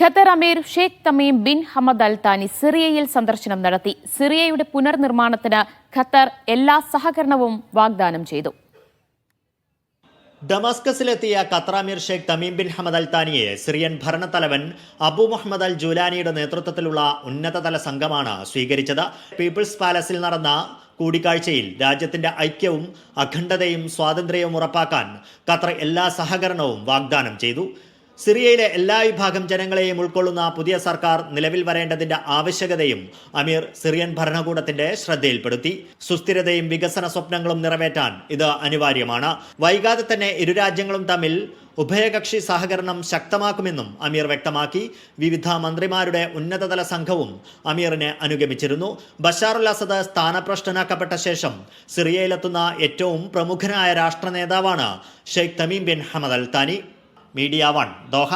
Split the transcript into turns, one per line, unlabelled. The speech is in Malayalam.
ഖത്തർ അമീർ Sheikh Tamim bin Hamad Al Thani സിറിയയിൽ സന്ദർശനം നടത്തി. സിറിയയുടെ പുനർനിർമ്മാണത്തിന് ഖത്തർ എല്ലാ സഹകരണവും വാഗ്ദാനം ചെയ്തു.
ഡമാസ്കസിലെത്തിയ ഖത്തറാമീർ Sheikh Tamim bin Hamad Al താനിയെ Syrian ഭരണത്തലവൻ അബു മുഹമ്മദ് അൽ ജുലാനിയുടെ നേതൃത്വത്തിലുള്ള ഉന്നതതല സംഘമാണ് സ്വീകരിച്ചത്. പീപ്പിൾസ് പാലസിൽ നടന്ന കൂടിക്കാഴ്ചയിൽ രാജ്യത്തിന്റെ ഐക്യവും അഖണ്ഡതയും സ്വാതന്ത്ര്യവും ഉറപ്പാക്കാൻ ഖത്തർ എല്ലാ സഹകരണവും വാഗ്ദാനം ചെയ്തു. സിറിയയിലെ എല്ലാ വിഭാഗം ജനങ്ങളെയും ഉൾക്കൊള്ളുന്ന പുതിയ സർക്കാർ നിലവിൽ വരേണ്ടതിന്റെ ആവശ്യകതയും അമീർ സിറിയൻ ഭരണകൂടത്തിന്റെ ശ്രദ്ധയിൽപ്പെടുത്തി. സുസ്ഥിരതയും വികസന സ്വപ്നങ്ങളും നിറവേറ്റാൻ ഇത് അനിവാര്യമാണ്. വൈകാതെ തന്നെ ഇരു രാജ്യങ്ങളും തമ്മിൽ ഉഭയകക്ഷി സഹകരണം ശക്തമാക്കുമെന്നും അമീർ വ്യക്തമാക്കി. വിവിധ മന്ത്രിമാരുടെ ഉന്നതതല സംഘവും അമീറിനെ അനുഗമിച്ചിരുന്നു. ബഷാറുൽ അസദ് സ്ഥാനഭ്രഷ്ടനാക്കപ്പെട്ട ശേഷം സിറിയയിലെത്തുന്ന ഏറ്റവും പ്രമുഖനായ രാഷ്ട്ര നേതാവാണ് Sheikh Tamim bin Hamad Al Thani. Media one Doha